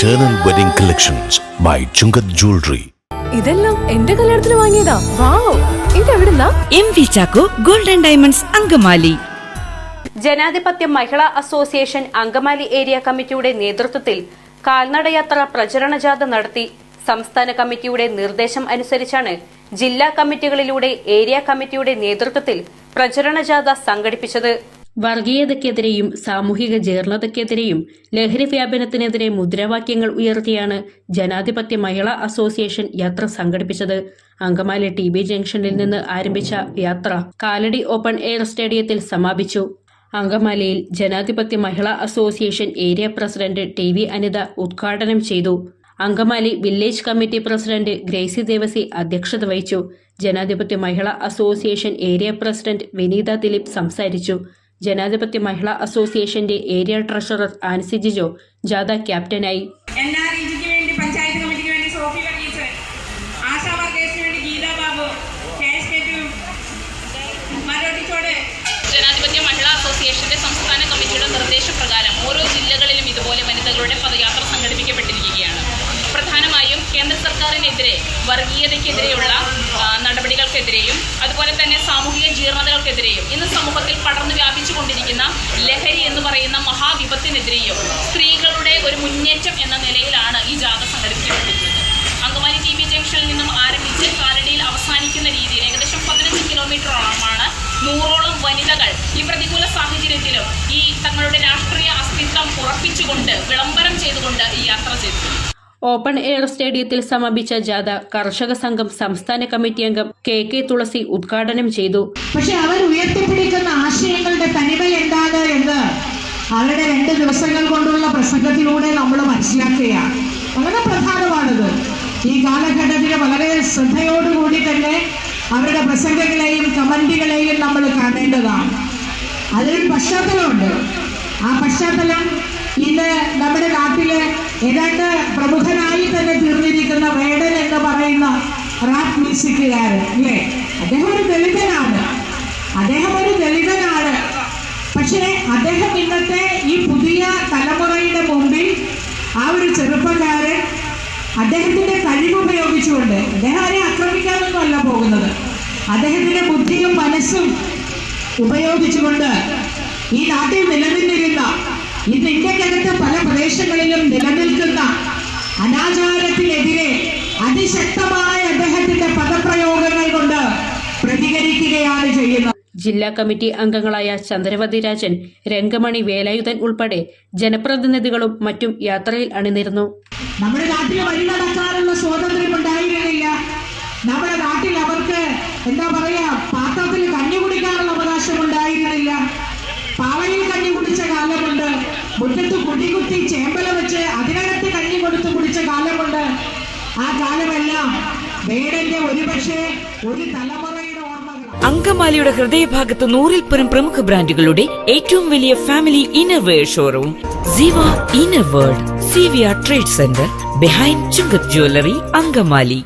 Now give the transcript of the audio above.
Eternal Wedding Collections by Chungath Jewelry. ഇതെല്ലാം എന്റെ കല്യാണത്തിന് വാങ്ങിയതാ. Wow ഇതെവിടുന്നാ? M V Chacko golden diamonds Angamaly. Janadhipathya Mahila association Angamaly area കമ്മിറ്റിയുടെ നേതൃത്വത്തിൽ കാൽനടയാത്ര പ്രചരണ ജാഥ നടത്തി സംസ്ഥാന കമ്മിറ്റിയുടെ നിർദ്ദേശം അനുസരിച്ചാണ് ജില്ലാ കമ്മിറ്റികളിലൂടെ ഏരിയ കമ്മിറ്റിയുടെ നേതൃത്വത്തിൽ പ്രചരണ ജാഥ സംഘടിപ്പിച്ചത്. വർഗീയതയ്ക്കെതിരെയും സാമൂഹിക ജീർണതയ്ക്കെതിരെയും ലഹരി വ്യാപനത്തിനെതിരെ മുദ്രാവാക്യങ്ങൾ ഉയർത്തിയാണ് ജനാധിപത്യ മഹിളാ അസോസിയേഷൻ യാത്ര സംഘടിപ്പിച്ചത്. അങ്കമാലി ടി ബി ജംഗ്ഷനിൽ നിന്ന് ആരംഭിച്ച യാത്ര കാലടി ഓപ്പൺ എയർ സ്റ്റേഡിയത്തിൽ സമാപിച്ചു. അങ്കമാലിയിൽ Janadhipathya Mahila association area president T V Anitha ഉദ്ഘാടനം ചെയ്തു. Angamaly village committee president Gracy Devasy അധ്യക്ഷത വഹിച്ചു. Janadhipathya Mahila association area president Vineetha Dileep സംസാരിച്ചു. ജനാധിപത്യ മഹിളാ അസോസിയേഷന്റെ ഏരിയ ട്രഷറർ ആൻസി ജിജോ ജാഥ ക്യാപ്റ്റനായി. ജനാധിപത്യ മഹിളാ അസോസിയേഷന്റെ ജിക്ക് സർക്കാരിനെതിരെ വർഗീയതയ്ക്കെതിരെയുള്ള നടപടികൾക്കെതിരെയും അതുപോലെ തന്നെ സാമൂഹിക ജീർണതകൾക്കെതിരെയും ഇന്ന് സമൂഹത്തിൽ പടർന്നു വ്യാപിച്ചു കൊണ്ടിരിക്കുന്ന ലഹരി എന്ന് പറയുന്ന മഹാവിപത്തിനെതിരെയും സ്ത്രീകളുടെ ഒരു മുന്നേറ്റം എന്ന നിലയിലാണ് ഈ ജാഥ സംഘടിപ്പിക്കപ്പെട്ടിരിക്കുന്നത്. അങ്കമാലി ടി ബി ജംഗ്ഷനിൽ നിന്നും ആരംഭിച്ച് കാലടിയിൽ അവസാനിക്കുന്ന രീതിയിൽ ഏകദേശം പതിനഞ്ച് കിലോമീറ്ററോളമാണ് നൂറോളം വനിതകൾ ഈ പ്രതികൂല സാഹചര്യത്തിലും ഈ തങ്ങളുടെ രാഷ്ട്രീയ അസ്തിത്വം ഉറപ്പിച്ചുകൊണ്ട് വിളംബരം ചെയ്തുകൊണ്ട് ഈ യാത്ര ചെയ്തു. ഓപ്പൺ എയർ സ്റ്റേഡിയത്തിൽ സമാപിച്ച ജാഥ കർഷക സംഘം സംസ്ഥാന കമ്മിറ്റി അംഗം കെ കെ തുളസി ഉദ്ഘാടനം ചെയ്തു. പക്ഷെ അവർ ഉയർത്തിപ്പിടിക്കുന്ന ആശയങ്ങളുടെ തനിമ എന്താണ് എന്ന് അവരുടെ രണ്ട് ദിവസങ്ങൾ കൊണ്ടുള്ള പ്രസംഗത്തിലൂടെ നമ്മൾ മനസ്സിലാക്കുകയാണ്. വളരെ പ്രധാനമാണിത്. ഈ കാലഘട്ടത്തിൽ വളരെ ശ്രദ്ധയോടുകൂടി തന്നെ അവരുടെ പ്രസംഗങ്ങളെയും കമന്റുകളെയും നമ്മൾ കാണേണ്ടതാണ്. അതിലൊരു പശ്ചാത്തലമുണ്ട്. ആ പശ്ചാത്തലം ഇന്ന് നാട്ടിൽ പ്രമുഖനായി തന്നെ തീർന്നിരിക്കുന്ന വേടൻ എന്ന് പറയുന്ന റാപ്പ് മ്യൂസിക്കുകാരൻ അല്ലേ? അദ്ദേഹം ഒരു ദളിതനാണ്. അദ്ദേഹം ഒരു ദളിതനാണ്. പക്ഷേ അദ്ദേഹം ഇന്നത്തെ ഈ പുതിയ തലമുറയുടെ മുമ്പിൽ ആ ഒരു ചെറുപ്പക്കാരൻ അദ്ദേഹത്തിന്റെ കഴിവുപയോഗിച്ചുകൊണ്ട് അദ്ദേഹം ആരെ ആക്രമിക്കാനൊന്നും അല്ല പോകുന്നത്. അദ്ദേഹത്തിന്റെ ബുദ്ധിയും മനസ്സും ഉപയോഗിച്ചുകൊണ്ട് ഈ നാട്ടിൽ പല പ്രദേശങ്ങളിലും നിലനിൽക്കുന്ന അനാചാരത്തിനെതിരെ അതിശക്തമായ അദ്ദേഹത്തിന്റെ പദപ്രയോഗങ്ങൾ കൊണ്ട് പ്രതികരിക്കുകയാണ് ചെയ്യുന്നത്. ജില്ലാ കമ്മിറ്റി അംഗങ്ങളായ ചന്ദ്രവതി രാജൻ രംഗമണി വേലായുധൻ ഉൾപ്പെടെ ജനപ്രതിനിധികളും മറ്റും യാത്രയിൽ അണിനിരുന്നു. നമ്മുടെ നാട്ടിൽ വഴി നടക്കാനുള്ള കുടികുത്തി ചേമ്പല വെച്ച് അതിനകത്ത് കഞ്ഞി കൊടുത്ത് കുടിച്ച കാലമുണ്ട്. ആ കാലമെല്ലാം വേടന്റെ ഒരുപക്ഷെ ഒരു തലമുറയുടെ അങ്കമാലിയുടെ ഹൃദയഭാഗത്ത് നൂറിൽ പരം പ്രമുഖ ബ്രാൻഡുകളുടെ ഏറ്റവും വലിയ family innerwear showroom Siva inner world C V R trade centre behind Chungath jewellery Angamaly.